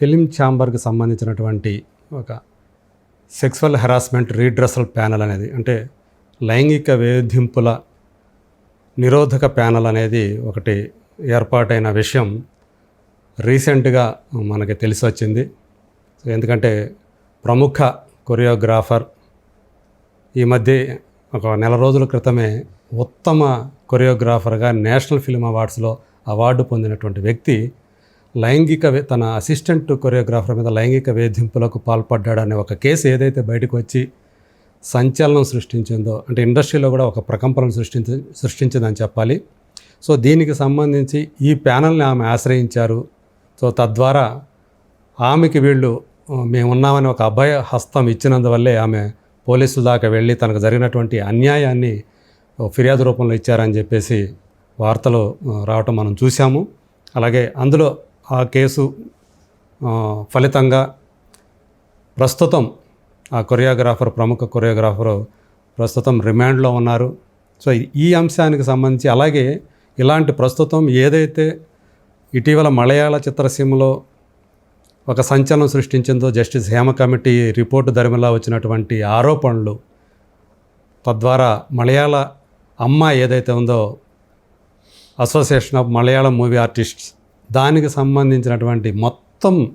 Film ఛాంబర్కి సంబంధించినటువంటి ఒక sexual harassment redressal panel అనేది అంటే లైంగిక వేధింపుల నిరోధక ప్యానల్ అనేది ఒకటి ఏర్పాటైన విషయం రీసెంట్గా మనకి తెలిసి వచ్చింది. ఎందుకంటే ప్రముఖ కొరియోగ్రాఫర్ ఈ మధ్య ఒక నెల రోజుల క్రితమే ఉత్తమ కొరియోగ్రాఫర్గా నేషనల్ ఫిల్మ్ అవార్డ్స్లో అవార్డు పొందినటువంటి వ్యక్తి లైంగిక తన అసిస్టెంట్ కొరియోగ్రాఫర్ మీద లైంగిక వేధింపులకు పాల్పడ్డాడనే ఒక కేసు ఏదైతే బయటకు వచ్చి సంచలనం సృష్టించిందో అంటే ఇండస్ట్రీలో కూడా ఒక ప్రకంపనను సృష్టించ సృష్టించిందని చెప్పాలి. సో దీనికి సంబంధించి ఈ ప్యానల్ని ఆమె ఆశ్రయించారు. సో తద్వారా ఆమెకి వీళ్ళు మేమున్నామని మేము ఉన్నామని ఒక అభయ హస్తం ఇచ్చినందువల్లే ఆమె పోలీసుల దాకా వెళ్ళి తనకు జరిగినటువంటి అన్యాయాన్ని ఫిర్యాదు రూపంలో ఇచ్చారని చెప్పేసి వార్తలు రావటం మనం చూసాము అలాగే అందులో ఆ కేసు ఫలితంగా ప్రస్తుతం ఆ కొరియోగ్రాఫర్ ప్రముఖ కొరియోగ్రాఫరు ప్రస్తుతం రిమాండ్లో ఉన్నారు. సో ఈ అంశానికి సంబంధించి అలాగే ఇలాంటి ప్రస్తుతం ఏదైతే ఇటీవల మలయాళ చిత్రసీమలో ఒక సంచలనం సృష్టించిందో జస్టిస్ హేమ కమిటీ రిపోర్టు ధరిమిలా వచ్చినటువంటి ఆరోపణలు తద్వారా మలయాళ అమ్మ ఏదైతే ఉందో association of Malayalam movie artists దానికి సంబంధించినటువంటి మొత్తం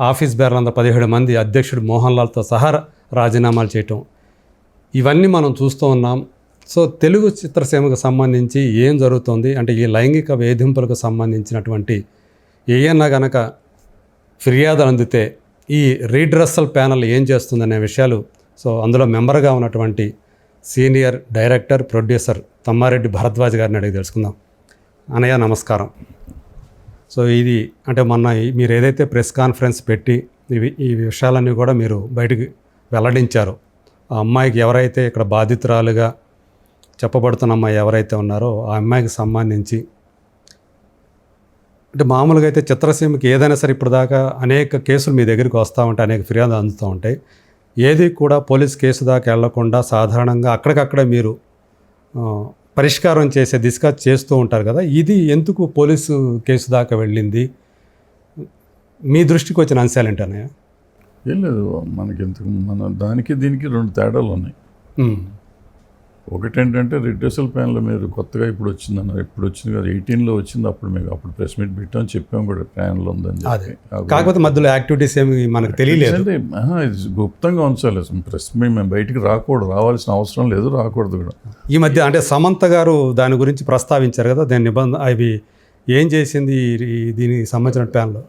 ఆఫీస్ బేర్లంతా పదిహేడు మంది అధ్యక్షుడు మోహన్ లాల్తో సహా రాజీనామాలు చేయటం. ఇవన్నీ మనం చూస్తూ ఉన్నాం. సో తెలుగు చిత్రసీమకు సంబంధించి ఏం జరుగుతుంది? అంటే ఈ లైంగిక వేధింపులకు సంబంధించినటువంటి ఏయన్నా గనక ఫిర్యాదులు అందితే ఈ రీడ్రెస్సల్ ప్యానల్ ఏం చేస్తుందనే విషయాలు సో అందులో మెంబర్గా ఉన్నటువంటి senior director producer Tammareddy Bharadwaj గారిని అడిగి తెలుసుకుందాం. అనయ్య నమస్కారం. సో ఇది అంటే మొన్న మీరు ఏదైతే ప్రెస్ కాన్ఫరెన్స్ పెట్టి ఇవి ఈ విషయాలన్నీ కూడా మీరు బయటికి వెల్లడించారు ఆ అమ్మాయికి ఎవరైతే ఇక్కడ బాధితురాలుగా చెప్పబడుతున్న అమ్మాయి ఎవరైతే ఉన్నారో ఆ అమ్మాయికి సంబంధించి అంటే మామూలుగా అయితే చిత్రసీమకి ఏదైనా సరే ఇప్పుడు దాకా అనేక కేసులు మీ దగ్గరికి వస్తూ ఉంటాయి అనేక ఫిర్యాదులు అందుతూ ఉంటాయి. ఏది కూడా పోలీస్ కేసు దాకా వెళ్ళకుండా సాధారణంగా అక్కడికక్కడ మీరు పరిష్కారం చేసే దిశగా చేస్తూ ఉంటారు కదా. ఇది ఎందుకు పోలీసు కేసు దాకా వెళ్ళింది? మీ దృష్టికి వచ్చిన అంశాలు ఏంటనే ఏం లేదు మనకి ఎందుకు మన దానికి దీనికి రెండు తేడాలు ఉన్నాయి. ఒకటి ఏంటంటే రిడ్రెసల్ ప్యాన్లో మీరు కొత్తగా ఇప్పుడు వచ్చిందన్నారు. ఇప్పుడు వచ్చింది కదా ఎయిటీన్లో వచ్చింది అప్పుడు మీకు అప్పుడు ప్రెస్ మీట్ పెట్టాం చెప్పాం కూడా ప్యాన్లో ఉందని చెప్పి. కాకపోతే మధ్యలో యాక్టివిటీస్ ఏమి మనకు తెలియలేదు. గుప్తంగా ఉంచాలి ప్రెస్ మీట్ మేము బయటికి రాకూడదు రావాల్సిన అవసరం లేదు రాకూడదు కూడా. ఈ మధ్య అంటే సమంత గారు దాని గురించి ప్రస్తావించారు కదా దాని నిబంధన అవి ఏం చేసింది దీనికి సంబంధించిన ప్యాన్లో?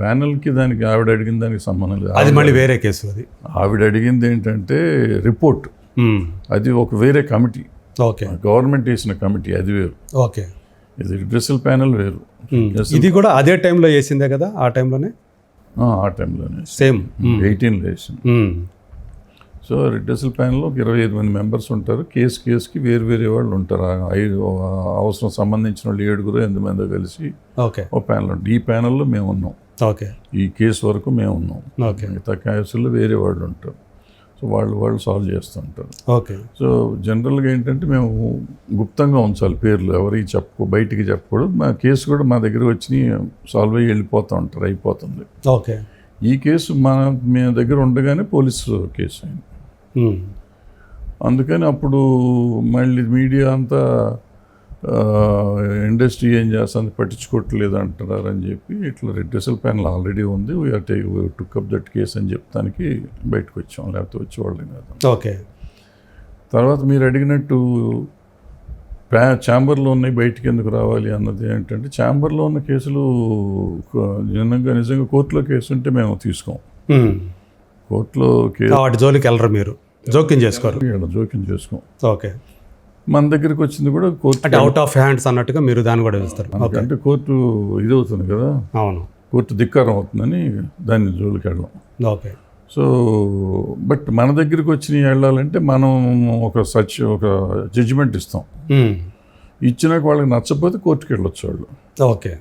ప్యానల్కి దానికి ఆవిడ అడిగిన దానికి సంబంధం లేదు. అది మళ్ళీ వేరే కేసు అది. ఆవిడ అడిగింది ఏంటంటే రిపోర్ట్. అది ఒక వేరే కమిటీ. ఓకే. గవర్నమెంట్ వేసిన కమిటీ అది వేరు. ఓకే. ఇది రిడ్రెసల్ ప్యానల్ వేరు. మ్మ్. ఇది కూడా అదే టైంలో వేసిందే కదా ఆ టైంలోనే? ఆ, టైంలోనే సేమ్ ఎయిటీన్లో వేసింది. సో రిడ్రెసల్ ప్యానల్లో ఒక ఇరవై ఐదు మంది మెంబర్స్ ఉంటారు. కేసు కేసుకి వేరు వేరే వాళ్ళు ఉంటారు. ఐదు అవసరం సంబంధించిన వాళ్ళు ఏడుగురు ఎనిమిది మంది కలిసి ఓకే. ఒక ప్యానల్ ఉంటుంది. ఈ ప్యానల్లో మేము ఉన్నాం ఓకే. ఈ కేసు వరకు మేము ఉన్నాం ఓకే. మిగతా కేసుల్లో వేరే వాళ్ళు ఉంటారు. వాళ్ళు వాళ్ళు సాల్వ్ చేస్తుంటారు ఓకే. సో జనరల్గా ఏంటంటే మేము గుప్తంగా ఉంచాలి పేర్లు. ఎవరికి చెప్పుకో బయటికి చెప్పకూడదు. మా కేసు కూడా మా దగ్గర వచ్చి సాల్వ్ అయ్యి వెళ్ళిపోతూ ఉంటారు అయిపోతుంది. ఓకే. ఈ కేసు మన మీ దగ్గర ఉండగానే పోలీసు కేసు అయింది. మ్మ్. అందుకని అప్పుడు మళ్ళీ మీడియా అంతా ఇండస్ట్రీ ఏం చేస్తుంది? పట్టించుకోవట్లేదు అంటున్నారు అని చెప్పి ఇట్లా రెడ్రెసల్ ప్యానల్ ఆల్రెడీ ఉంది. We're take took up that case అని చెప్తానికి బయటకు వచ్చాం. లేకపోతే వచ్చేవాళ్ళం కాదు. ఓకే. తర్వాత మీరు అడిగినట్టు ప్యా ఛాంబర్లో ఉన్నాయి బయటికి ఎందుకు రావాలి అన్నది ఏంటంటే ఛాంబర్లో ఉన్న కేసులు నిజంగా నిజంగా కోర్టులో కేసు ఉంటే మేము తీసుకోం. కోర్టులో కేసు వాటి జోలికి వెళ్ళరు మీరు. జోక్యం చేసుకోరు. జోక్యం చేసుకోం. ఓకే. మన దగ్గరికి వచ్చింది కూడా కోర్టు అంటే అవుట్ ఆఫ్ హ్యాండ్స్ అన్నట్టుగా మీరు దాన్ని కూడా వేస్తారు. ఓకే అంటే కోర్టు ఇది అవుతుంది కదా. అవును. కోర్టు ధిక్కారం అవుతుందని దాన్ని జోలికి వెళ్ళాం ఓకే సో బట్ మన దగ్గరికి వచ్చి వెళ్ళాలంటే మనం ఒక సచ్ ఒక జడ్జిమెంట్ ఇస్తాం. మ్మ్. ఇచ్చినాక వాళ్ళకి నచ్చకపోతే కోర్టుకి వెళ్ళొచ్చు వాళ్ళు. ఓకే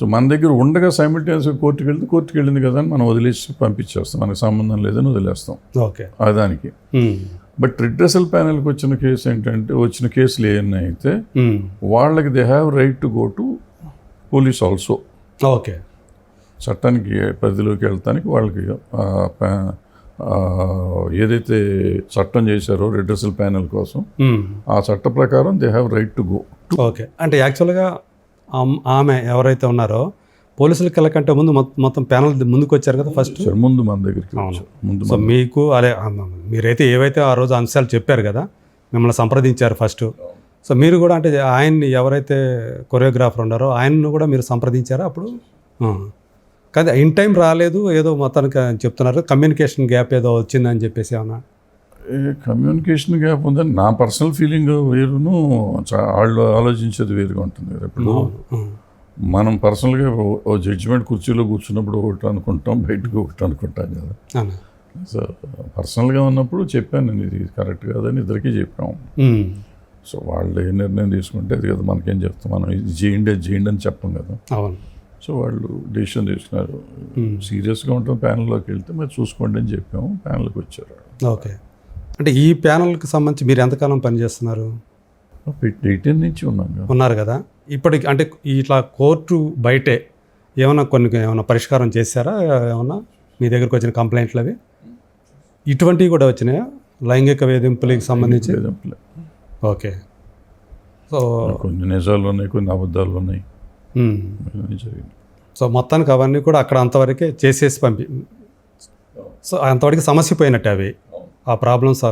సో మన దగ్గర ఉండగా సైమిల్టేనియస్గా కోర్టుకి వెళ్తే కోర్టుకి వెళ్ళింది కదా అని మనం వదిలేసి పంపించేస్తాం. మనకు సంబంధం లేదని వదిలేస్తాం. ఓకే దానికి. మ్మ్. బట్ రిడ్రెసల్ ప్యానల్కి వచ్చిన కేసు ఏంటంటే వచ్చిన కేసులు ఏమైనా అయితే మ్మ్. వాళ్ళకి they have right to go to police also okay చట్టానికి పరిధిలోకి వెళ్తానికి వాళ్ళకి ఏదైతే చట్టం చేశారో రెడ్రసల్ ప్యానెల్ కోసం మ్మ్. ఆ చట్ట ప్రకారం they have right to go okay అంటే యాక్చువల్గా ఆమె ఎవరైతే ఉన్నారో పోలీసులకి వెళ్ళకంటే ముందు మొత్తం- ప్యానల్ ముందుకు వచ్చారు కదా ఫస్ట్ ముందు మన దగ్గరికి. ముందు సో మీకు అదే మీరైతే ఏవైతే ఆ రోజు అంశాలు చెప్పారు కదా మిమ్మల్ని సంప్రదించారు ఫస్ట్ సో మీరు కూడా అంటే ఆయన్ని ఎవరైతే కొరియోగ్రాఫర్ ఉన్నారో ఆయన్ను కూడా మీరు సంప్రదించారా అప్పుడు. కానీ ఇన్ టైం రాలేదు ఏదో మొత్తానికి చెప్తున్నారు కమ్యూనికేషన్ గ్యాప్ ఏదో వచ్చిందని చెప్పేసి ఏమన్నా ఏ కమ్యూనికేషన్ గ్యాప్ ఉందని నా పర్సనల్ ఫీలింగ్ వేరును వాళ్ళు ఆలోచించేది వేరుగా ఉంటుంది ఇప్పుడు ఆ. మనం పర్సనల్గా ఓ- జడ్జిమెంట్ కుర్చీలో కూర్చున్నప్పుడు ఒకటి అనుకుంటాం బయటకు ఒకటి అనుకుంటాం కదా. సో పర్సనల్గా ఉన్నప్పుడు చెప్పాను నేను ఇది కరెక్ట్ కాదని ఇద్దరికీ చెప్పాము. సో వాళ్ళు ఏ నిర్ణయం తీసుకుంటే అది కదా మనకేం చెప్తాం? మనం ఇది చేయండి అది చేయండి అని చెప్పం కదా. అవును. సో వాళ్ళు డెసిషన్ తీసుకున్నారు. సీరియస్గా ఉంటాం ప్యానల్లోకి వెళ్తే మరి చూసుకోండి అని చెప్పాము ప్యానల్కి వచ్చారు ఓకే. అంటే ఈ ప్యానల్కి సంబంధించి మీరు ఎంతకాలం పనిచేస్తున్నారు? ఎయిటీన్ నుంచి ఉన్నాం ఉన్నారు కదా. ఇప్పటికి అంటే ఇట్లా కోర్టు బయటే ఏమైనా కొన్ని ఏమైనా పరిష్కారం చేశారా? ఏమన్నా మీ దగ్గరకు వచ్చిన కంప్లైంట్లు అవి ఇటువంటివి కూడా వచ్చినాయా? లైంగిక వేధింపులకి సంబంధించి? వేధింపులే. ఓకే. సో కొన్ని నిజాలు ఉన్నాయి కొన్ని అబద్ధాలు ఉన్నాయి. సో మొత్తానికి అవన్నీ కూడా అక్కడ అంతవరకే చేసేసి పంపి సో అంతవరకు సమస్య పోయినట్టే అవి. ఆ ప్రాబ్లమ్స్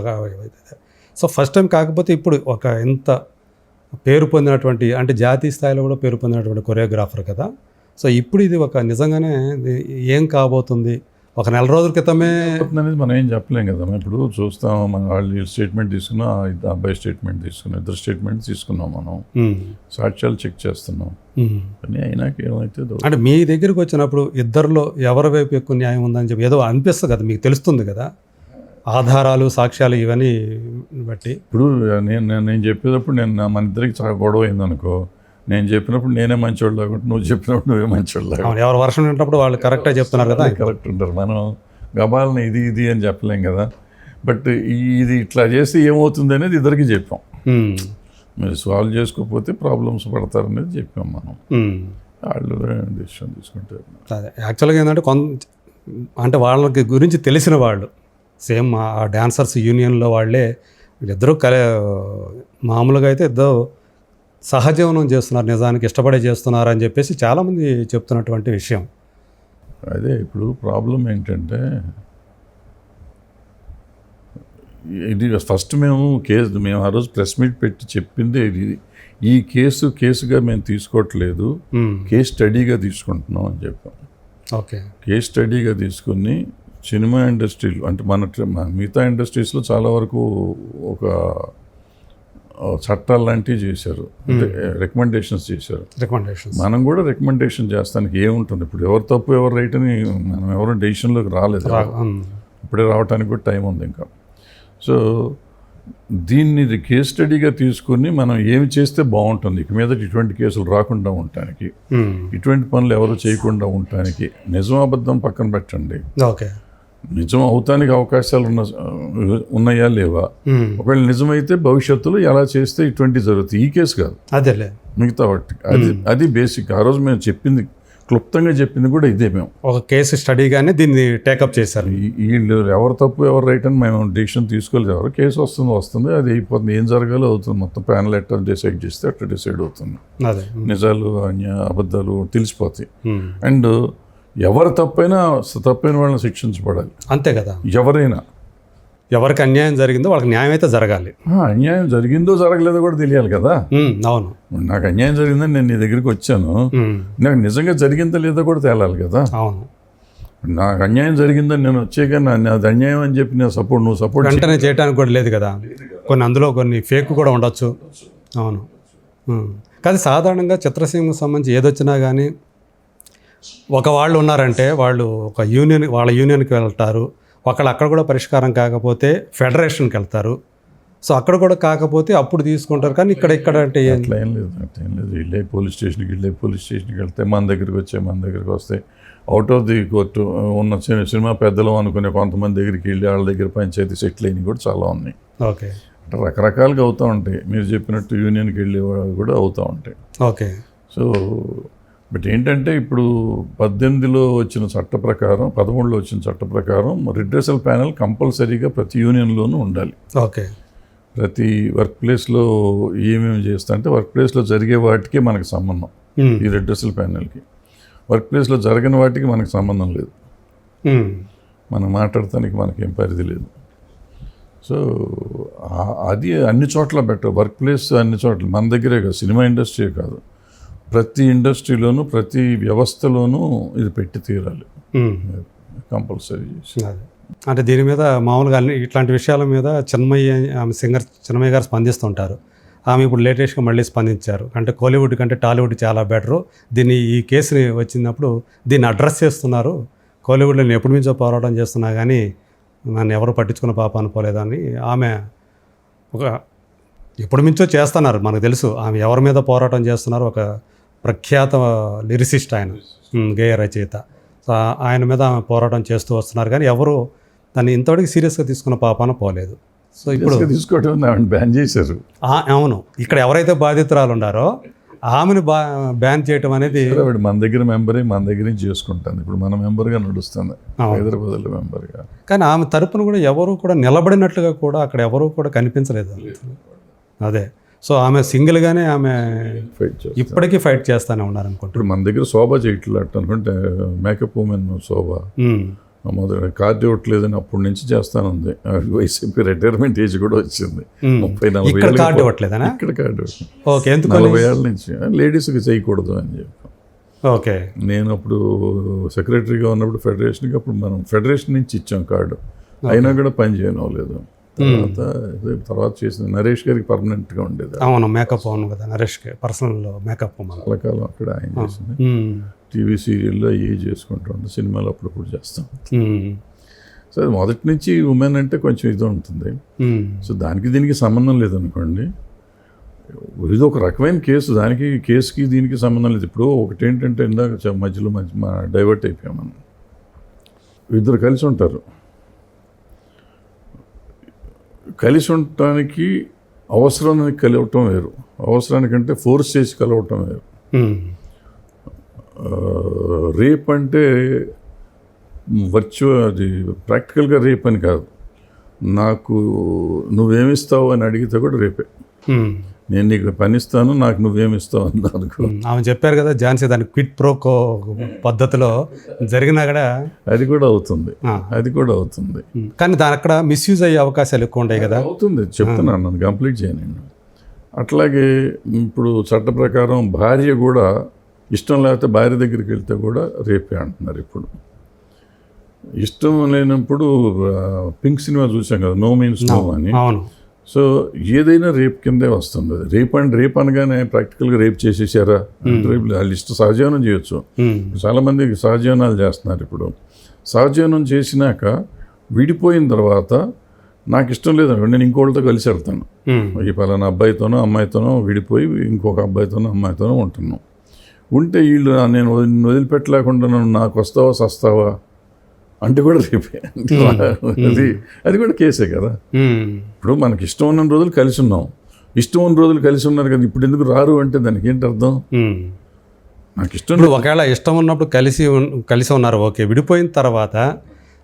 సో ఫస్ట్ టైం కాకపోతే ఇప్పుడు ఒక ఎంత పేరు పొందినటువంటి అంటే జాతీయ స్థాయిలో కూడా పేరు పొందినటువంటి కొరియోగ్రాఫర్ కదా. సో ఇప్పుడు ఇది ఒక నిజంగానే ఏం కాబోతుంది? ఒక నెల రోజుల క్రితమే అనేది మనం ఏం చెప్పలేం కదా. ఇప్పుడు చూస్తాం మన వాళ్ళు స్టేట్మెంట్ తీసుకున్నాం ఆ ఇద్ద- అబ్బాయి స్టేట్మెంట్ తీసుకున్నాం ఇద్దరు స్టేట్మెంట్ తీసుకున్నాం మనం. సాక్ష్యాలు చెక్ చేస్తున్నాం. కానీ అయినాక ఏమైతే అంటే మీ దగ్గరికి వచ్చినప్పుడు ఇద్దరిలో ఎవరి వైపు ఎక్కువ న్యాయం ఉందని చెప్పి ఏదో అనిపిస్తుంది కదా మీకు తెలుస్తుంది కదా. ఆధారాలు సాక్ష్యాలు ఇవన్నీ బట్టి. ఇప్పుడు నేను నేను చెప్పేటప్పుడు నేను మన ఇద్దరికి చాలా గొడవ అయింది అనుకో నేను చెప్పినప్పుడు నేనే మంచోడు లేకుంటే నువ్వు చెప్పినప్పుడు నువ్వే మంచోడు లేకుండా ఎవరు వర్షం వింటున్నప్పుడు వాళ్ళు కరెక్ట్గా చెప్తున్నారు కదా. కరెక్ట్ ఉంటారు. మనం గబాలని ఇది ఇది అని చెప్పలేం కదా. బట్ ఇది ఇట్లా చేస్తే ఏమవుతుంది అనేది ఇద్దరికి చెప్పాం. మీరు సాల్వ్ చేసుకోకపోతే ప్రాబ్లమ్స్ పడతారనేది చెప్పాం మనం. వాళ్ళు డిసిషన్ తీసుకుంటారు. అదే యాక్చువల్గా ఏంటంటే కొంత అంటే వాళ్ళకి గురించి తెలిసిన వాళ్ళు. సేమ్ ఆ డాన్సర్స్ యూనియన్లో వాళ్ళే వీళ్ళిద్దరూ కల మామూలుగా అయితే ఇద్దరు సహజీవనం చేస్తున్నారు నిజానికి ఇష్టపడే చేస్తున్నారు అని చెప్పేసి చాలామంది చెప్తున్నటువంటి విషయం. అదే ఇప్పుడు ప్రాబ్లం ఏంటంటే ఇది ఫస్ట్ మేము కేసు మేము ఆ రోజు ప్రెస్ మీట్ పెట్టి చెప్పిందే ఇది. ఈ కేసు కేసుగా మేము తీసుకోవట్లేదు. కేస్ స్టడీగా తీసుకుంటున్నాం అని చెప్పాం. ఓకే. కేస్ స్టడీగా తీసుకుని సినిమా ఇండస్ట్రీలో అంటే మన మిగతా ఇండస్ట్రీస్లో చాలా వరకు ఒక చట్టాలు లాంటివి చేశారు. అంటే రికమెండేషన్స్ చేశారు. మనం కూడా రికమెండేషన్ చేస్తానికి ఏముంటుంది? ఇప్పుడు ఎవరు తప్పు ఎవరు రైట్ అని మనం ఎవరు డెసిషన్లోకి రాలేదు ఇప్పుడే రావడానికి కూడా టైం ఉంది ఇంకా. సో దీన్ని కేస్ స్టడీగా తీసుకుని మనం ఏమి చేస్తే బాగుంటుంది? ఇక మీద ఇటువంటి కేసులు రాకుండా ఉండటానికి. ఇటువంటి పనులు ఎవరు చేయకుండా ఉండటానికి. నిజం అబద్ధం పక్కన పెట్టండి. ఓకే. నిజం అవుతానికి అవకాశాలు ఉన్న ఉన్నాయా లేవా? ఒకవేళ నిజమైతే భవిష్యత్తులో ఎలా చేస్తే ఇటువంటి జరుగుతాయి ఈ కేసు కాదు. అదేలే. మిగతా వాటి అది అది బేసిక్. ఆ రోజు మేము చెప్పింది క్లుప్తంగా చెప్పింది కూడా ఇదే మేము. ఒక కేసు స్టడీగానే దీన్ని టేకప్ చేశారు. వీళ్ళు ఎవరు తప్పు ఎవరు రైట్ అని మేము డిసిషన్ తీసుకోలేదు. ఎవరు కేసు వస్తుంది వస్తుంది అది అయిపోతుంది. ఏం జరగాలో అవుతుంది. మొత్తం ప్యానల్ ఎట్లా డిసైడ్ చేస్తే అట్లా డిసైడ్ అవుతుంది. నిజాలు అన్య అబద్ధాలు తెలిసిపోతాయి. అండ్ ఎవరు తప్పైనా తప్పైన వాళ్ళని శిక్షించబడాలి. అంతే కదా. ఎవరైనా. ఎవరికి అన్యాయం జరిగిందో వాళ్ళకి న్యాయం అయితే జరగాలి. అన్యాయం జరిగిందో జరగలేదో కూడా తెలియాలి కదా. అవును. నాకు అన్యాయం జరిగిందని నేను నీ దగ్గరికి వచ్చాను. నాకు నిజంగా జరిగిందో లేదో కూడా తేలాలి కదా. అవును. నాకు అన్యాయం జరిగిందని నేను వచ్చాక నాది అన్యాయం అని చెప్పి నేను సపోర్ట్ నువ్వు సపోర్ట్ వెంటనే చేయడానికి కూడా లేదు కదా. కొన్ని అందులో కొన్ని ఫేక్ కూడా ఉండొచ్చు. అవును. కానీ సాధారణంగా చిత్రసీమకు సంబంధించి ఏదొచ్చినా కానీ ఒక వాళ్ళు ఉన్నారంటే వాళ్ళు ఒక యూనియన్ వాళ్ళ యూనియన్కి వెళ్తారు. ఒకళ్ళు అక్కడ కూడా పరిష్కారం కాకపోతే ఫెడరేషన్కి వెళ్తారు. సో అక్కడ కూడా కాకపోతే అప్పుడు తీసుకుంటారు కానీ ఇక్కడ ఇక్కడ అంటే ఏం- అట్లా ఏం లేదు అట్లా ఏం లేదు. వెళ్ళే పోలీస్ స్టేషన్కి వెళ్ళే పోలీస్ స్టేషన్కి వెళ్తే మన దగ్గరికి వచ్చే మన దగ్గరికి వస్తే అవుట్ ఆఫ్ ది కోర్టు ఉన్న సినిమా పెద్దలు అనుకునే కొంతమంది దగ్గరికి వెళ్ళి వాళ్ళ దగ్గర పంచాయతీ సెటిల్ అయినవి కూడా చాలా ఉన్నాయి. ఓకే. అంటే రకరకాలుగా అవుతూ ఉంటాయి. మీరు చెప్పినట్టు యూనియన్కి వెళ్ళే వాళ్ళు కూడా అవుతూ ఉంటాయి. ఓకే. సో బట్ ఏంటంటే ఇప్పుడు పద్దెనిమిదిలో వచ్చిన చట్ట ప్రకారం పదమూడులో వచ్చిన చట్ట ప్రకారం రిడ్రెసల్ ప్యానెల్ కంపల్సరీగా ప్రతి యూనియన్లోనూ ఉండాలి. ఓకే. ప్రతి వర్క్ ప్లేస్లో ఏమేమి చేస్తా అంటే వర్క్ ప్లేస్లో జరిగే వాటికి మనకు సంబంధం ఈ రెడ్రెసల్ ప్యానెల్కి. వర్క్ ప్లేస్లో జరగని వాటికి మనకు సంబంధం లేదు. మనం మాట్లాడటానికి మనకేం పరిధి లేదు. సో అది అన్ని చోట్ల బెటర్. వర్క్ ప్లేస్ అన్ని చోట్ల. మన దగ్గరే కాదు సినిమా ఇండస్ట్రీ కాదు. ప్రతి ఇండస్ట్రీలోనూ ప్రతి వ్యవస్థలోనూ ఇది పెట్టి తీరాలి. కంపల్సరీ అంటే దీని మీద మామూలుగా అన్ని ఇట్లాంటి విషయాల మీద చిన్మయ్య ఆమె సింగర్ చిన్మయ్య గారు స్పందిస్తుంటారు. ఆమె ఇప్పుడు లేటెస్ట్గా మళ్ళీ స్పందించారు. అంటే కోలీవుడ్ కంటే టాలీవుడ్ చాలా బెటరు. దీన్ని ఈ కేసుని వచ్చినప్పుడు దీన్ని అడ్రస్ చేస్తున్నారు. కోలీవుడ్లో నేను ఎప్పటి నుంచో పోరాటం చేస్తున్నా కానీ నన్ను ఎవరు పట్టించుకున్న పాప అనుకోలేదని ఆమె ఒక ఎప్పటి నుంచో చేస్తున్నారు. మనకు తెలుసు. ఆమె ఎవరి మీద పోరాటం చేస్తున్నారు ఒక ప్రఖ్యాత లిరిసిస్ట్ ఆయన. గేయ రచయిత. సో ఆయన మీద ఆమె పోరాటం చేస్తూ వస్తున్నారు. కానీ ఎవరు దాన్ని ఇంతవరకు సీరియస్గా తీసుకున్న పాపాన పోలేదు. సో ఇప్పుడు తీసుకోవడం బ్యాన్ చేశారు. అవును. ఇక్కడ ఎవరైతే బాధితురాలు ఉండారో ఆమెను బా బ్యాన్ చేయటం అనేది మన దగ్గర మెంబరే మన దగ్గర చేసుకుంటాను ఇప్పుడు మన మెంబర్గా నడుస్తుంది. హైదరాబాద్లో మెంబర్గా. కానీ ఆమె తరపున కూడా ఎవరు కూడా నిలబడినట్లుగా కూడా అక్కడ ఎవరు కూడా కనిపించలేదు. అదే. సో ఆమె సింగిల్గానే ఆమె ఫైట్ ఇప్పటికీ ఫైట్ చేస్తానే ఉన్నారు అనుకుంటా ఇప్పుడు మన దగ్గర శోభ చేయట్లేదు అనుకుంటే మేకప్ ఉమెన్ శోభ. మొదటి కార్డు ఇవ్వట్లేదని అప్పటి నుంచి చేస్తానుంది. వైసీపీ రిటైర్మెంట్ ఏజ్ కూడా వచ్చింది. ముప్పై నలభై ఏళ్ళకి కార్డు ఇవ్వట్లేదనా? ఇక్కడ కార్డు ఓకే ఎందుకు నలభై ఏళ్ళ నుంచి. లేడీస్కి చేయకూడదు అని చెప్పి. ఓకే. నేను అప్పుడు సెక్రటరీగా ఉన్నప్పుడు ఫెడరేషన్కి అప్పుడు మనం ఫెడరేషన్ నుంచి ఇచ్చాం కార్డు. అయినా కూడా పని చేయనవలేదు తర్వాత రేపు తర్వాత చేసింది నరేష్ గారికి పర్మనెంట్గా ఉండేది అవును మేకప్ అవును కదా నరేష్కి పర్సనల్ మేకప్ చాలా కాలం అక్కడ ఆయన చేసింది. టీవీ సీరియల్లో ఏ చేసుకుంటూ ఉంటాం సినిమాలు అప్పుడప్పుడు చేస్తాం. సో అది మొదటి నుంచి ఉమెన్ అంటే కొంచెం ఇది ఉంటుంది. సో దానికి దీనికి సంబంధం లేదనుకోండి ఇది ఒక రకమైన కేసు దానికి కేసుకి దీనికి సంబంధం లేదు. ఇప్పుడు ఒకటి ఏంటంటే ఇందాక మధ్యలో మధ్య డైవర్ట్ అయిపోయాం మనం. ఇద్దరు కలిసి ఉంటారు. కలిసి ఉండటానికి అవసరానికి కలవటం వేరు. అవసరానికంటే ఫోర్స్ చేసి కలవటం వేరు. రేప్ అంటే వర్చువల్ అది ప్రాక్టికల్గా రేప్ అని కాదు. నాకు నువ్వేమిస్తావు అని అడిగితే కూడా రేపే. నేను నీకు పని ఇస్తాను నాకు నువ్వేమిస్తావు అన్నా అనుకో. ఉమ్. ఆమె చెప్పారు కదా ఝాన్సీ దాని క్విట్ ప్రోకో పద్ధతిలో జరిగినా కూడా అది కూడా అవుతుంది. అది కూడా అవుతుంది. కానీ దాని అక్కడ మిస్యూజ్ అయ్యే అవకాశాలు ఎక్కువ ఉంటాయి కదా. అవుతుంది. చెప్తున్నాను నన్ను కంప్లీట్ చేయనండి అట్లాగే ఇప్పుడు చట్ట ప్రకారం భార్య కూడా ఇష్టం లేకపోతే భార్య దగ్గరికి వెళ్తే కూడా రేపే అంటున్నారు ఇప్పుడు. ఇష్టం లేనప్పుడు పింక్ సినిమా చూసాం కదా నో మీన్స్ నో అని. అవును. సో ఏదైనా రేప్ కిందే వస్తుంది. అది రేప్ అండ్ రేప్ అనగానే ప్రాక్టికల్గా రేప్ చేసేసారా? రేపు వాళ్ళు ఇష్టం సహజీవనం చేయొచ్చు. చాలామంది సహజీవనాలు చేస్తున్నారు ఇప్పుడు. సహజీవనం చేసినాక విడిపోయిన తర్వాత నాకు ఇష్టం లేదు నేను ఇంకోళ్ళతో కలిసి వెళ్తాను. ఈ పలానా అబ్బాయితోనో అమ్మాయితోనో విడిపోయి ఇంకొక అబ్బాయితోనో అమ్మాయితోనో ఉంటున్నాం. ఉంటే వీళ్ళు నేను వదిలి- వదిలిపెట్టలేకుండా నన్ను నాకు వస్తావా సస్తావా? అంటే కూడా రేపే అది అది కూడా కేసే కదా. ఇప్పుడు మనకి ఇష్టం ఉన్న రోజులు కలిసి ఉన్నాం. ఇష్టం ఉన్న రోజులు కలిసి ఉన్నారు కదా ఇప్పుడు ఎందుకు రారు అంటే దానికి ఏంటి అర్థం. నాకు ఇష్టం ఒకవేళ ఇష్టం ఉన్నప్పుడు కలిసి కలిసి ఉన్నారు ఓకే విడిపోయిన తర్వాత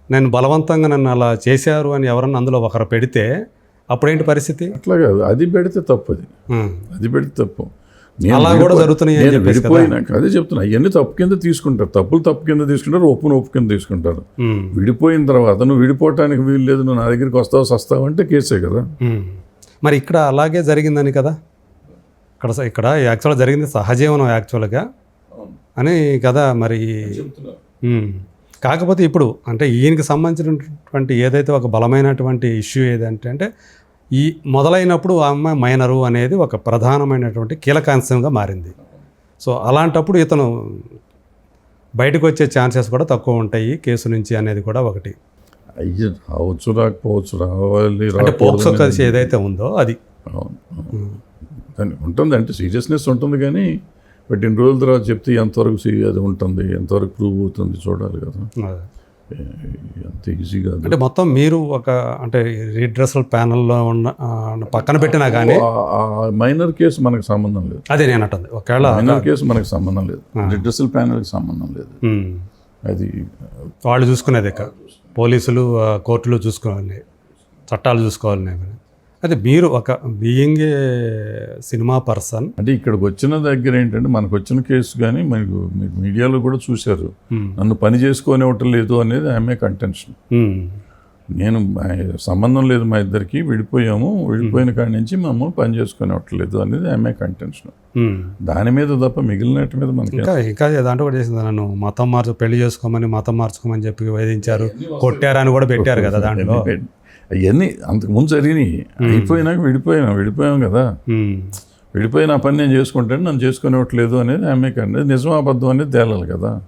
నేను బలవంతంగా నన్ను అలా చేశారు అని ఎవరన్నా అందులో ఒకరు పెడితే అప్పుడేంటి పరిస్థితి? అట్లా కాదు అది పెడితే తప్పు అది. అది పెడితే తప్పు. అలా కూడా జరుగుతున్నాయి నేను. విడిపోయినాక అదే చెప్తున్నా అవన్నీ తప్పు కింద తీసుకుంటారు తప్పులు తప్పు కింద తీసుకుంటారు ఒప్పును ఒప్పు కింద తీసుకుంటారు విడిపోయిన తర్వాత నువ్వు విడిపోవటానికి వీలు లేదు నువ్వు నా దగ్గరికి వస్తావు సస్తావు అంటే కేసే కదా. మరి ఇక్కడ అలాగే జరిగిందని కదా ఇక్కడ ఇక్కడ యాక్చువల్గా జరిగింది సహజీవనం యాక్చువల్గా అని కదా మరి. కాకపోతే ఇప్పుడు అంటే ఈయనకి సంబంధించినటువంటి ఏదైతే ఒక బలమైనటువంటి ఇష్యూ ఏదంటే అంటే ఈ మొదలైనప్పుడు ఆ అమ్మాయి మైనరు అనేది ఒక ప్రధానమైనటువంటి కీలకాంశంగా మారింది. సో అలాంటప్పుడు ఇతను బయటకు వచ్చే ఛాన్సెస్ కూడా తక్కువ ఉంటాయి కేసు నుంచి అనేది కూడా ఒకటి. అయ్యి రావచ్చు రాకపోవచ్చు రావాలి అంటే పోక్సో కేసు ఏదైతే ఉందో అది. ఉంటుంది అంటే సీరియస్నెస్ ఉంటుంది కానీ బట్ ఇన్ని రోజుల తర్వాత చెప్తే ఎంతవరకు అది ఉంటుంది ఎంతవరకు ప్రూవ్ అవుతుంది చూడాలి కదా. అంత ఈజీ కాదు. అంటే మొత్తం మీరు ఒక అంటే రీడ్రెసల్ ప్యానల్లో ఉన్న పక్కన పెట్టినా కానీ మైనర్ కేసు మనకు సంబంధం లేదు. అదే నేను అంటుంది. ఒకవేళ మైనర్ కేసు మనకు సంబంధం లేదు. రిడ్రసల్ ప్యానల్కి సంబంధం లేదు. అది వాళ్ళు చూసుకునేది ఇక. పోలీసులు కోర్టులు చూసుకోవాలి. చట్టాలు చూసుకోవాలి. అదే మీరు ఒక బీయింగ్ ఏ సినిమా పర్సన్ అంటే ఇక్కడికి వచ్చిన దగ్గర ఏంటంటే మనకు వచ్చిన కేసు కానీ మనకు మీడియాలో కూడా చూశారు. నన్ను పని చేసుకోనివ్వటం లేదు అనేది ఆమె కంటెన్షన్ నేను ఆ, సంబంధం లేదు మా ఇద్దరికి విడిపోయాము. విడిపోయిన కాడి నుంచి మమ్మల్ని పని చేసుకునేవట్లేదు అనేది ఆమె కంటెన్షన్ దాని మీద తప్ప మిగిలినట్టు మీద మనకి ఇంకా ఇంకా దాంట్లో కూడా చేసింది నన్ను. మతం మార్చు పెళ్ళి చేసుకోమని మతం మార్చుకోమని చెప్పి వేధించారు. కొట్టారని కూడా పెట్టారు కదా దాంట్లో. అవన్నీ అంతకు ముందు జరిగినాయి. అయిపోయినాక విడిపోయాం విడిపోయాం కదా. విడిపోయిన పని నేను చేసుకుంటాను నన్ను చేసుకునేవట్లేదు అనేది ఆమె కంటే నిజం అబద్ధం అనేది తేలాలి కదా.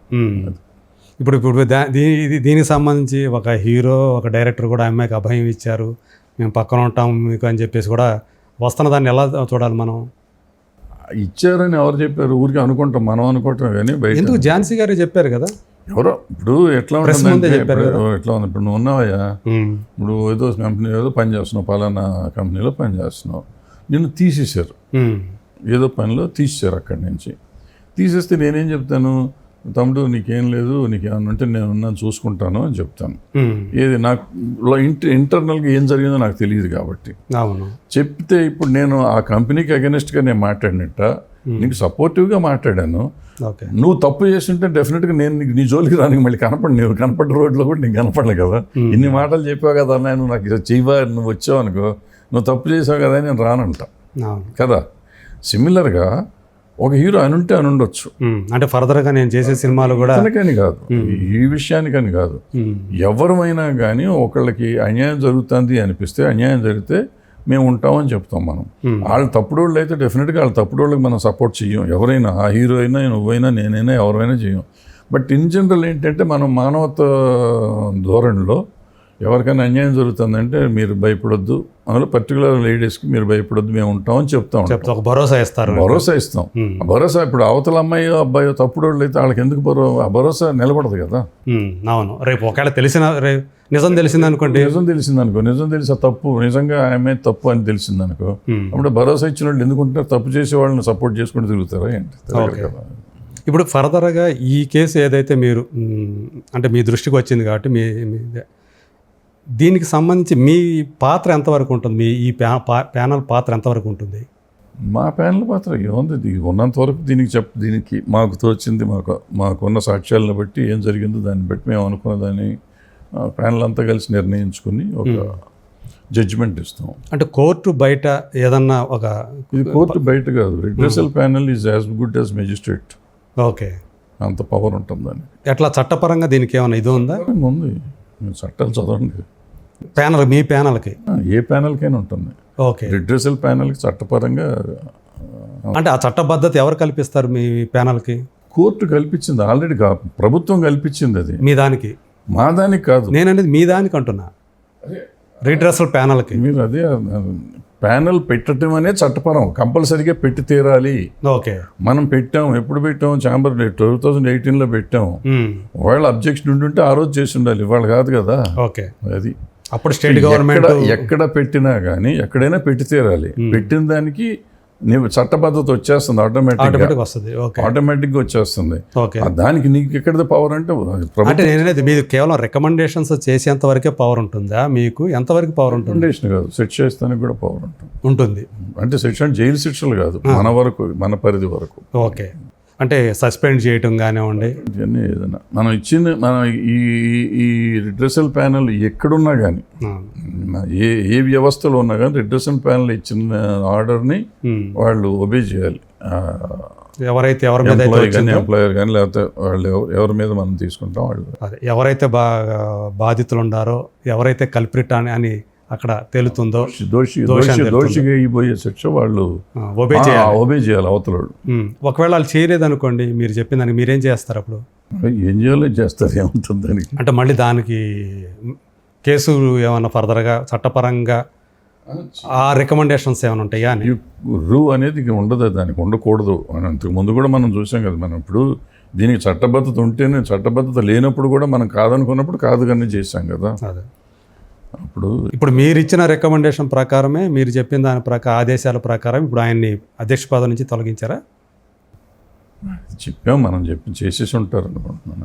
ఇప్పుడు ఇప్పుడు దా- దీ ఇది దీనికి సంబంధించి ఒక హీరో ఒక డైరెక్టర్ కూడా అమ్మాయికి అభయం ఇచ్చారు. మేము పక్కన ఉంటాం మీకు అని చెప్పేసి కూడా వస్తున్న దాన్ని ఎలా చూడాలి మనం? ఇచ్చారని ఎవరు చెప్పారు? ఊరికి అనుకుంటాం మనం అనుకుంటాం కానీ బయట. ఎందుకు? ఝాన్సీ గారు చెప్పారు కదా. ఎవరో ఇప్పుడు ఎట్లా ఇప్పుడు ఎట్లా ఉంది? ఇప్పుడు నువ్వు ఉన్నావయ్యా. ఇప్పుడు ఏదో కంపెనీ ఏదో పని చేస్తున్నావు పలానా కంపెనీలో పని చేస్తున్నావు. నిన్ను తీసేశారు. ఉమ్, ఏదో పనిలో తీసేశారు అక్కడి నుంచి. తీసేస్తే నేనేం చెప్తాను? తమ్ముడు నీకేం లేదు నీకేమన్నా ఉంటే నేను ఉన్నాను చూసుకుంటాను అని చెప్తాను. ఏది నాకు ఇంటర్ ఇంటర్నల్గా ఏం జరిగిందో నాకు తెలియదు కాబట్టి. చెప్తే ఇప్పుడు నేను ఆ కంపెనీకి అగెనిస్ట్గా నేను మాట్లాడినట్ట? నీకు సపోర్టివ్గా మాట్లాడాను. నువ్వు తప్పు చేస్తుంటే డెఫినెట్గా నేను నీకు నీ జోలికి రానికి మళ్ళీ కనపడి నువ్వు కనపడ్డ రోడ్లో కూడా నీకు కనపడలే కదా. ఇన్ని మాటలు చెప్పావు కదా అన్న నువ్వు నాకు చెయ్యవా నువ్వు వచ్చావు అనుకో నువ్వు తప్పు చేసావు కదా అని నేను రానంట. కదా? సిమిలర్గా ఒక హీరో అని ఉంటే అని ఉండొచ్చు. ఉమ్, అంటే ఫర్దర్గా నేను చేసే సినిమాలు కూడా అతనికని కాదు. ఈ విషయానికని కాదు. ఎవరమైనా కానీ ఒకళ్ళకి అన్యాయం జరుగుతుంది అనిపిస్తే అన్యాయం జరిగితే మేము ఉంటామని చెప్తాం మనం. వాళ్ళు తప్పుడు వాళ్ళు అయితే డెఫినెట్గా వాళ్ళు తప్పుడు వాళ్ళకి మనం సపోర్ట్ చెయ్యం. ఎవరైనా ఆ హీరో అయినా నువ్వైనా నేనైనా ఎవరైనా చెయ్యం. బట్ ఇన్ జనరల్ ఏంటంటే మనం మానవత ధోరణిలో ఎవరికైనా అన్యాయం జరుగుతుందంటే మీరు భయపడొద్దు. అందులో పర్టికులర్ లేడీస్కి మీరు భయపడొద్దు మేము ఉంటామని చెప్తా ఒక భరోసా ఇస్తారు. భరోసా ఇస్తాం. ఆ భరోసా ఇప్పుడు అవతల అమ్మాయి అబ్బాయి తప్పుడు వాళ్ళు అయితే వాళ్ళకి ఎందుకు భరో ఆ భరోసా నిలబడదు కదా. అవును. రేపు ఒకవేళ తెలిసిన నిజం తెలిసింది అనుకోండి. నిజం తెలిసిందనుకో నిజం తెలిసి తప్పు నిజంగా ఆమె తప్పు అని తెలిసిందనుకో Hmm. అప్పుడు భరోసా ఇచ్చిన వాళ్ళు ఎందుకు ఉంటారు తప్పు చేసే వాళ్ళని సపోర్ట్ చేసుకుంటూ తిరుగుతారా ఏంటి? కదా. ఇప్పుడు ఫర్దర్గా ఈ కేసు ఏదైతే మీరు అంటే మీ దృష్టికి వచ్చింది కాబట్టి మీ- దీనికి సంబంధించి మీ పాత్ర ఎంతవరకు ఉంటుంది? మీ ఈ ప్యానల్ పాత్ర ఎంతవరకు ఉంటుంది? మా ప్యానల్ పాత్ర ఏముంది? ఉన్నంత వరకు దీనికి చెప్ దీనికి మాకు తోచింది మాకు మాకున్న సాక్ష్యాలను బట్టి ఏం జరిగిందో దాన్ని బట్టి మేము అనుకున్న దాన్ని ప్యానల్ అంతా కలిసి నిర్ణయించుకుని ఒక జడ్జిమెంట్ ఇస్తాం. అంటే కోర్టు బయట ఏదన్నా ఒక ఇది కోర్టు బయట కాదు. Redressal panel is as good as magistrate. Okay. అంత పవర్ ఉంటుంది దానికి ఎట్లా చట్టపరంగా దీనికి ఏమైనా ఇది ఉందా? ఉంది. చట్టాలు చదవండి. ప్యానల్ మీ ప్యానల్కి? ఏ ప్యానల్కైనా ఉంటుంది. ఓకే. రిడ్రెసల్ ప్యానల్కి చట్టపరంగా అంటే ఆ చట్టబద్ధత ఎవరు కల్పిస్తారు మీ ప్యానల్కి? కోర్టు కల్పించింది ఆల్రెడీ ప్రభుత్వం కల్పించింది అది. మీ దానికి? మా దానికి కాదు. నేననేది మీ దానికి అంటున్నా. రీడ్రెసల్ ప్యానల్కి. మీరు అదే ప్యానల్ పెట్టడం అనేది చట్టపరం కంపల్సరీగా పెట్టి తీరాలి. ఓకే. మనం పెట్టాం ఎప్పుడు పెట్టాం ఛాంబర్ టూ థౌజండ్ ఎయిటీన్లో పెట్టాం. వాళ్ళ అబ్జెక్షన్ ఉంటుంటే ఆ రోజు చేసి ఉండాలి ఇవాళ కాదు కదా. ఓకే. అది. అప్పుడు స్టేట్ గవర్నమెంట్ ఎక్కడ ఎక్కడ పెట్టినా కానీ ఎక్కడైనా పెట్టి తీరాలి. పెట్టిన దానికి నీవు చట్టబద్ధత వచ్చేస్తుంది ఆటోమేటిక్ వస్తుంది. ఓకే ఆటోమేటిక్గా వచ్చేస్తుంది. దానికి నీకు ఎక్కడిది పవర్ అంటే నేననేది మీరు కేవలం రికమెండేషన్స్ చేసేంత వరకే పవర్ ఉంటుందా? మీకు ఎంతవరకు పవర్ ఉంటుంది? రికమెండేషన్ కాదు. సెట్ చేస్తానికి కూడా పవర్ ఉంటుంది. ఉంటుంది. అంటే అంటే జైలు శిక్షలు కాదు. మన వరకు మన పరిధి వరకు. ఓకే అంటే సస్పెండ్ చేయటం కానివ్వండి. ఇవన్నీ ఏదైనా. మనం ఇచ్చిన మనం ఈ ఈ రిడ్రెసల్ ప్యానల్ ఎక్కడున్నా కానీ ఏ ఏ వ్యవస్థలో ఉన్నా కానీ రిడ్రెసల్ ప్యానల్ ఇచ్చిన ఆర్డర్ని. వాళ్ళు ఒబే చేయాలి. ఎవరైతే ఎవరి మీద కానీ ఎంప్లాయర్ కానీ లేకపోతే వాళ్ళు ఎవ- ఎవరి మీద మనం తీసుకుంటాం వాళ్ళు. ఎవరైతే బా బాధితులు ఉండారో ఎవరైతే కల్ప్రిట్ అని అని అక్కడ తేలుతుందో దోషి దోషి దోషిగా అయిపోయే శిక్ష వాళ్ళు ఒబే చేయాలి. ఒబే చేయాలి అవతల వాళ్ళు ఉమ్. ఒకవేళ వాళ్ళు చేయలేదు అనుకోండి మీరు చెప్పిన దానికి మీరేం చేస్తారు అప్పుడు? ఏం చేయాలో చేస్తారు ఏముంటుంది దానికి? అంటే మళ్ళీ దానికి కేసు ఏమైనా ఫర్దర్గా చట్టపరంగా ఆ రికమెండేషన్స్ ఏమైనా ఉంటాయా అని? రూ అనేది ఇక ఉండదు దానికి ఉండకూడదు అని అంతకు ముందు కూడా మనం చూసాం కదా మనం ఇప్పుడు దీనికి చట్టబద్ధత ఉంటేనే చట్టబద్ధత లేనప్పుడు కూడా మనం కాదనుకున్నప్పుడు కాదు కానీ చేశాం కదా. అదే. అప్పుడు ఇప్పుడు మీరు ఇచ్చిన రికమెండేషన్ ప్రకారమే మీరు చెప్పిన దాని ప్రకారం ఆదేశాల ప్రకారం ఇప్పుడు ఆయన్ని అధ్యక్ష పదవి నుంచి తొలగించారా? చెప్పాం మనం చెప్పి చేసేసి ఉంటారు అనుకుంటున్నాను.